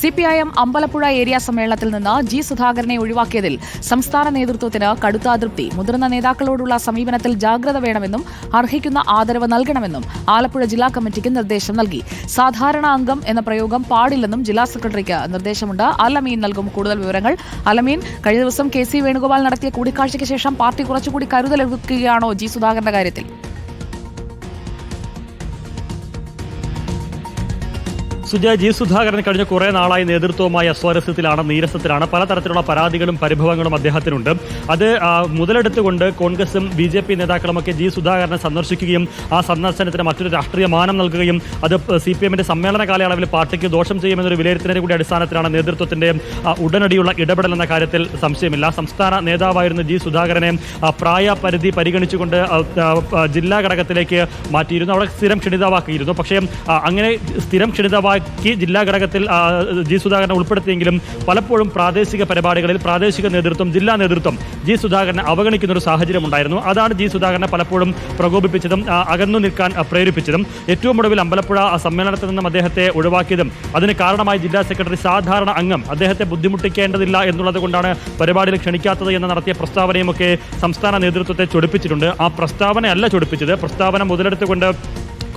C P I M Ambalappuzha area സമ്മേളനത്തിൽ നിന്ന് G സുധാകരനെ ഒഴിവാക്കിയതിൽ സംസ്ഥാന നേതൃത്വത്തിന് കടുത്ത അതൃപ്തി. മുതിർന്ന നേതാക്കളോടുള്ള സമീപനത്തിൽ ജാഗ്രത വേണമെന്നും അർഹിക്കുന്ന ആദരവ് നൽകണമെന്നും ആലപ്പുഴ ജില്ലാ കമ്മിറ്റിക്ക് നിർദ്ദേശം നൽകി. സാധാരണ അംഗം എന്ന പ്രയോഗം പാടില്ലെന്നും ജില്ലാ സെക്രട്ടറിക്ക് നിർദ്ദേശമുണ്ട്. അലമീൻ നൽകും കൂടുതൽ വിവരങ്ങൾ. അലമീൻ കഴിഞ്ഞ ദിവസം കെ സി വേണുഗോപാൽ നടത്തിയ കൂടിക്കാഴ്ചയ്ക്ക് ശേഷം പാർട്ടി കുറച്ചുകൂടി കരുതലെടുക്കുകയാണോ ജി സുധാകരന്റെ കാര്യത്തിൽ? സുജയ ജി. സുധാകരൻ കഴിഞ്ഞ കുറെ നാളായി നേതൃത്വവുമായി അസ്വാരസ്യത്തിലാണ് നീരസത്തിലാണ്. പലതരത്തിലുള്ള പരാതികളും പരിഭവങ്ങളും അദ്ദേഹത്തിനുണ്ട്. അത് മുതലെടുത്തുകൊണ്ട് കോൺഗ്രസും ബി ജെ പി നേതാക്കളുമൊക്കെ ജി. സുധാകരനെ സന്ദർശിക്കുകയും ആ സന്ദർശനത്തിന് മറ്റൊരു രാഷ്ട്രീയ മാനം നൽകുകയും അത് സി പി എമ്മിന്റെ സമ്മേളന കാലയളവിൽ പാർട്ടിക്ക് ദോഷം ചെയ്യുമെന്നൊരു വിലയിരുത്തലിന്റെ കൂടി അടിസ്ഥാനത്തിലാണ് നേതൃത്വത്തിന്റെ ഉടനടിയുള്ള ഇടപെടൽ എന്ന കാര്യത്തിൽ സംശയമില്ല. സംസ്ഥാന നേതാവായിരുന്ന ജി. സുധാകരനെ പ്രായപരിധി പരിഗണിച്ചുകൊണ്ട് ജില്ലാ ഘടകത്തിലേക്ക് മാറ്റിയിരുന്നു. അവിടെ സ്ഥിരം ക്ഷണിതാവാക്കിയിരുന്നു. പക്ഷേ അങ്ങനെ സ്ഥിരം ക്ഷണിതാവാക്കി ജില്ലാ ഘടകത്തിൽ ജി സുധാകരനെ ഉൾപ്പെടുത്തിയെങ്കിലും പലപ്പോഴും പ്രാദേശിക പരിപാടികളിൽ പ്രാദേശിക നേതൃത്വം ജില്ലാ നേതൃത്വം ജി സുധാകരനെ അവഗണിക്കുന്ന ഒരു സാഹചര്യം ഉണ്ടായിരുന്നു. അതാണ് ജി സുധാകരനെ പലപ്പോഴും പ്രകോപിപ്പിച്ചതും അകന്നു നിൽക്കാൻ പ്രേരിപ്പിച്ചതും. ഏറ്റവും ഒടുവിൽ അമ്പലപ്പുഴ സമ്മേളനത്തിൽ നിന്നും അദ്ദേഹത്തെ ഒഴിവാക്കിയതും അതിന് കാരണമായി ജില്ലാ സെക്രട്ടറി സാധാരണ അംഗം അദ്ദേഹത്തെ ബുദ്ധിമുട്ടിക്കേണ്ടതില്ല എന്നുള്ളത് കൊണ്ടാണ് പരിപാടിയിൽ ക്ഷണിക്കാത്തത് എന്ന് നടത്തിയ പ്രസ്താവനയുമൊക്കെ സംസ്ഥാന നേതൃത്വത്തെ ചൊടിപ്പിച്ചിട്ടുണ്ട്. ആ പ്രസ്താവനയല്ല ചൊടിപ്പിച്ചത്. പ്രസ്താവന മുതലെടുത്തുകൊണ്ട്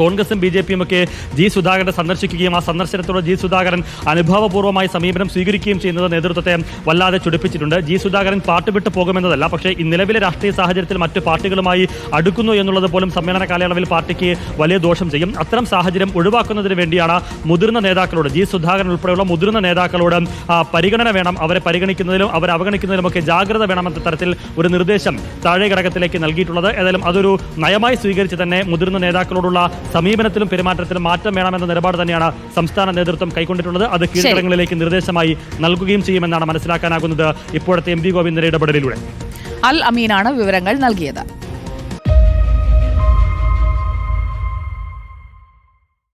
കോൺഗ്രസും ബി ജെ പിയും ഒക്കെ ജി സുധാകരനെ സന്ദർശിക്കുകയും ആ സന്ദർശനത്തോടെ ജി സുധാകരൻ അനുഭാവപൂർവമായി സമീപനം സ്വീകരിക്കുകയും ചെയ്യുന്നത് നേതൃത്വത്തെ വല്ലാതെ ചുടിപ്പിച്ചിട്ടുണ്ട്. ജി സുധാകരൻ പാർട്ടി വിട്ടു പോകുമെന്നതല്ല പക്ഷേ നിലവിലെ രാഷ്ട്രീയ സാഹചര്യത്തിൽ മറ്റു പാർട്ടികളുമായി അടുക്കുന്നു എന്നുള്ളത് പോലും സമ്മേളന കാലയളവിൽ പാർട്ടിക്ക് വലിയ ദോഷം ചെയ്യും. അത്തരം സാഹചര്യം ഒഴിവാക്കുന്നതിന് വേണ്ടിയാണ് മുതിർന്ന നേതാക്കളോട് ജി സുധാകരൻ ഉൾപ്പെടെയുള്ള മുതിർന്ന നേതാക്കളോട് പരിഗണന വേണം. അവരെ പരിഗണിക്കുന്നതിലും അവരെ അവഗണിക്കുന്നതിലുമൊക്കെ ജാഗ്രത വേണമെന്ന തരത്തിൽ ഒരു നിർദ്ദേശം താഴെ ഘടകത്തിലേക്ക് നൽകിയിട്ടുള്ളത്. ഏതായാലും അതൊരു നയമായി സ്വീകരിച്ച് തന്നെ മുതിർന്ന നേതാക്കളോടുള്ള സമീപനത്തിലും പെരുമാറ്റത്തിലും മാറ്റം വേണമെന്ന നിലപാട് തന്നെയാണ് സംസ്ഥാന നേതൃത്വം കൈക്കൊണ്ടിട്ടുള്ളത്. അത് കീഴ്ഘടകങ്ങളിലേക്ക് നിർദ്ദേശമായി നൽകുകയും ചെയ്യുമെന്നാണ് മനസ്സിലാക്കാനാകുന്നത് ഇപ്പോഴത്തെ എം പി ഗോവിന്ദന്റെ ഇടപെടലിലൂടെ. അൽ അമീനാണ് വിവരങ്ങൾ നൽകിയത്.